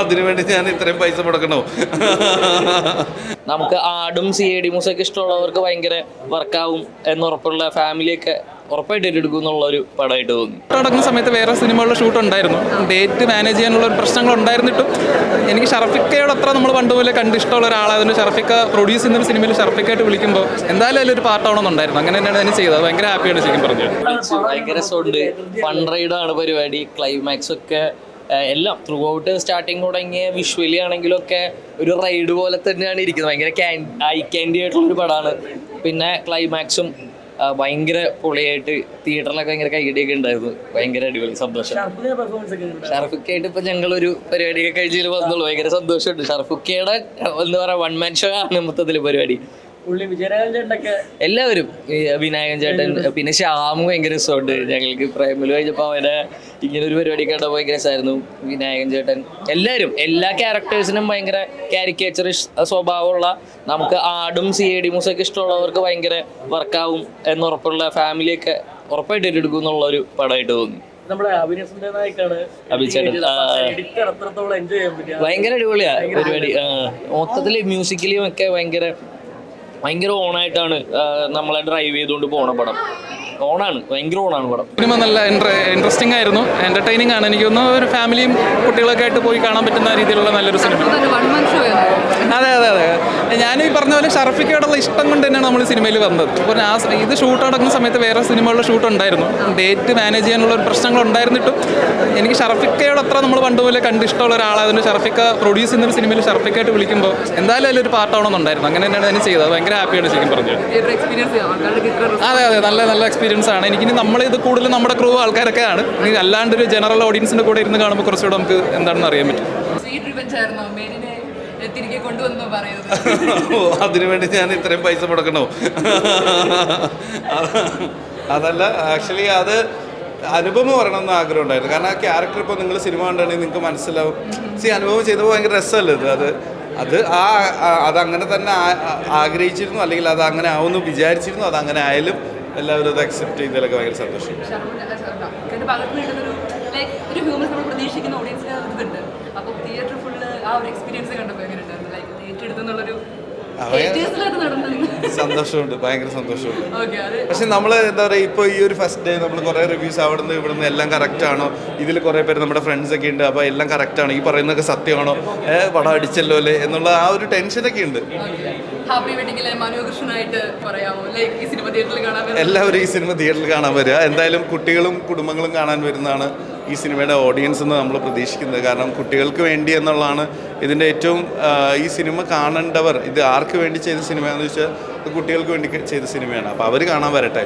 അതിനുവേണ്ടി ഞാൻ ഇത്രയും പൈസ മുടക്കണോ? നമുക്ക് ആടും സി എ ഡി ഒക്കെ ഇഷ്ടമുള്ളവർക്ക് ഭയങ്കര വർക്കാവും എന്നുറപ്പുള്ള ഫാമിലിയൊക്കെ ഉറപ്പായിട്ട് ഏറ്റെടുക്കും എന്നുള്ള ഒരു പടമായിട്ട് തോന്നി. നടക്കുന്ന സമയത്ത് വേറെ സിനിമകളുടെ ഷൂട്ട് ഉണ്ടായിരുന്നു. ഡേറ്റ് മാനേജ് ചെയ്യാനുള്ള ഒരു പ്രശ്നങ്ങൾ ഉണ്ടായിരുന്നിട്ടും എനിക്ക് ഷറഫിക്കയോട് അത്ര നമ്മൾ പണ്ട് പോലെ കണ്ട് ഇഷ്ടമുള്ള ഒരാളായതുകൊണ്ട് ഷറഫിക്ക പ്രൊഡ്യൂസ് ചെയ്യുന്ന ഒരു സിനിമയിൽ ഷറഫിക്കായിട്ട് വിളിക്കുമ്പോൾ എന്തായാലും അതിലൊരു പാട്ടാവണമെന്നുണ്ടായിരുന്നു. അങ്ങനെ തന്നെയാണ് അതിന് ചെയ്തത്. ഭയങ്കര ഹാപ്പിയാണ് ശരിക്കും പറഞ്ഞത് ഭയങ്കര സോണ്ട് ഫൺ റൈഡാണ് പരിപാടി. ക്ലൈമാക്സ് ഒക്കെ എല്ലാം. ത്രൂ ഔട്ട് സ്റ്റാർട്ടിങ് തുടങ്ങിയ വിഷ്വലി ആണെങ്കിലും ഒക്കെ ഒരു റൈഡ് പോലെ തന്നെയാണ് ഇരിക്കുന്നത്. ഭയങ്കര ക്യാൻ ഐ ക്യാൻഡി ആയിട്ടുള്ള ഒരു പടമാണ്. പിന്നെ ക്ലൈമാക്സും ഭയങ്കര പൊളിയായിട്ട് തിയേറ്ററിലൊക്കെ ഭയങ്കര കൈയടിയൊക്കെ ഉണ്ടായിരുന്നു. ഭയങ്കര അടിപൊളി സന്തോഷം. ഷർഫുക്കായിട്ട് ഇപ്പൊ ഞങ്ങളൊരു പരിപാടിയൊക്കെ കഴിച്ചിട്ട് വന്നുള്ളൂ ഭയങ്കര സന്തോഷമുണ്ട്. ഷർഫുക്കയുടെ എന്താ പറയാ വൺ മാൻ ഷോ ആണ് മൊത്തത്തിൽ പരിപാടി. എല്ലാവരും. വിനായകൻ ചേട്ടൻ പിന്നെ ശ്യാമു ഭയങ്കര രസമുണ്ട്. ഞങ്ങൾക്ക് പ്രേമിൽ കഴിഞ്ഞപ്പോൾ അവനെ ഇങ്ങനെ ഒരു പരിപാടി കണ്ടപ്പോൾ ഭയങ്കര രസമായിരുന്നു വിനായകൻ ചേട്ടൻ. എല്ലാവരും എല്ലാ ക്യാരക്ടേഴ്സിനും ഭയങ്കര കാരിക്കേച്ചർ സ്വഭാവമുള്ള നമുക്ക് ആടും സി എ ഡി ഒക്കെ ഇഷ്ടമുള്ളവർക്ക് ഭയങ്കര വർക്കാവും എന്നുറപ്പുള്ള ഫാമിലിയൊക്കെ ഉറപ്പായിട്ട് ഏറ്റെടുക്കും എന്നുള്ള ഒരു പടമായിട്ട് തോന്നി. നമ്മുടെ ഭയങ്കര അടിപൊളിയാ. പരിപാടി. മൊത്തത്തിൽ മ്യൂസിക്കലിയും ഒക്കെ ഭയങ്കര ഭയങ്കര ഓണായിട്ടാണ് നമ്മളെ ഡ്രൈവ് ചെയ്തുകൊണ്ട് പോണ പടം. ഓണാണ് ഭയങ്കര ഓണാണ് പടം. സിനിമ നല്ല ഇൻട്രസ്റ്റിംഗ് ആയിരുന്നു. എന്റർടൈനിങ് ആണ്. എനിക്ക് തോന്നുന്നു ഒരു ഫാമിലിയും കുട്ടികളൊക്കെ ആയിട്ട് പോയി കാണാൻ പറ്റുന്ന രീതിയിലുള്ള നല്ലൊരു സിനിമ. ഈ പറഞ്ഞ പോലെ ഷറഫിക്കോടുള്ള ഇഷ്ടം കൊണ്ട് തന്നെയാണ് നമ്മൾ സിനിമയിൽ വന്നത്. അപ്പോൾ ആ ഇത് ഷൂട്ട് നടക്കുന്ന സമയത്ത് വേറെ സിനിമകളുടെ ഷൂട്ട് ഉണ്ടായിരുന്നു. ഡേറ്റ് മാനേജ് ചെയ്യാനുള്ള ഒരു പ്രശ്നങ്ങൾ ഉണ്ടായിരുന്നിട്ടും എനിക്ക് ഷറഫിക്കയോട് അത്ര നമ്മൾ പണ്ടുപോലെ കണ്ട് ഇഷ്ടമുള്ള ഒരാളായതുകൊണ്ട് ഷറഫിക്ക പ്രൊഡ്യൂസ് ചെയ്യുന്ന ഒരു സിനിമയിൽ ഷറഫിക്കായിട്ട് വിളിക്കുമ്പോൾ എന്തായാലും അതിലൊരു പാർട്ടാവണമെന്നുണ്ടായിരുന്നു അങ്ങനെ തന്നെയാണ് ഞാൻ ചെയ്തത്. ഭയങ്കര ഹാപ്പിയാണ് ശരിക്കും പറഞ്ഞത് അതെ അതെ. നല്ല നല്ല എക്സ്പീരിയൻസ് ആണ്. എനിക്കിനി നമ്മൾ ഇത് കൂടുതൽ നമ്മുടെ ക്രൂ ആൾക്കാരൊക്കെ ആണ്. അല്ലാണ്ട് ഒരു ജനറൽ ഓഡിയൻസിന്റെ കൂടെ ഇരുന്ന് കാണുമ്പോൾ കുറച്ചുകൂടെ നമുക്ക് എന്താണെന്ന് അറിയാൻ പറ്റും. തിരികെ കൊണ്ടുവന്നു പറയുന്നത്. അതിനുവേണ്ടി ഞാൻ ഇത്രയും പൈസ മുടക്കണോ? അതല്ല ആക്ച്വലി അത് അനുഭവം പറയണമെന്ന് ആഗ്രഹം ഉണ്ടായിരുന്നു കാരണം ആ ക്യാരക്ടർ ഇപ്പോൾ നിങ്ങൾ സിനിമ കണ്ടാണെങ്കിൽ നിങ്ങൾക്ക് മനസ്സിലാവും. സി അനുഭവം ചെയ്തപ്പോൾ ഭയങ്കര രസമല്ലേ ഇത്? അത് അത് ആ അതങ്ങനെ തന്നെ ആഗ്രഹിച്ചിരുന്നു. അല്ലെങ്കിൽ അത് അങ്ങനെ ആവുമെന്ന് വിചാരിച്ചിരുന്നു. അത് അങ്ങനെ ആയാലും എല്ലാവരും അത് അക്സെപ്റ്റ് ചെയ്തതിലൊക്കെ ഭയങ്കര സന്തോഷം. ലൈക്ക് ഒരു ഹ്യൂമൻസ് നമ്മൾ പ്രതീക്ഷിക്കുന്ന ഓഡിയൻസിന് ഇതുണ്ട്. അപ്പോൾ തിയേറ്റർ ഫുള്ള് ആ ഒരു എക്സ്പീരിയൻസ് കണ്ടപ്പോൾ എങ്ങനെ ഉണ്ടായിരുന്നു ലൈക്ക് തിയേറ്റർ എടുത്തുന്നുള്ളൊരു സന്തോഷമുണ്ട് ഭയങ്കര സന്തോഷമുണ്ട്. പക്ഷെ നമ്മൾ എന്താ പറയുക ഇപ്പോൾ ഈ ഒരു ഫസ്റ്റ് ഡേ നമ്മൾ കുറേ റിവ്യൂസ് അവിടെ നിന്ന് ഇവിടെ നിന്ന് എല്ലാം കറക്റ്റ് ആണോ? ഇതിൽ കുറേ പേര് നമ്മുടെ ഫ്രണ്ട്സ് ഒക്കെ ഉണ്ട് അപ്പോൾ എല്ലാം കറക്റ്റ് ആണോ? ഈ പറയുന്നതൊക്കെ സത്യമാണോ? വട പടം അടിച്ചല്ലോ അല്ലേ? എന്നുള്ള ആ ഒരു ടെൻഷനൊക്കെ ഉണ്ട്. എല്ലാവരും ഈ സിനിമ തിയേറ്ററിൽ കാണാൻ വരിക എന്തായാലും കുട്ടികളും കുടുംബങ്ങളും കാണാൻ വരുന്നതാണ്. ഈ സിനിമയുടെ ഓഡിയൻസ് എന്ന് നമ്മൾ പ്രതീക്ഷിക്കുന്നത്. കാരണം കുട്ടികൾക്ക് വേണ്ടി എന്നുള്ളതാണ് ഇതിന്റെ ഏറ്റവും ഈ സിനിമ കാണേണ്ടവർ ഇത് ആർക്ക് വേണ്ടി ചെയ്ത സിനിമയാണെന്ന് ചോദിച്ചാൽ കുട്ടികൾക്ക് വേണ്ടി ചെയ്ത സിനിമയാണ്. അപ്പോൾ അവർ കാണാൻ വരട്ടെ.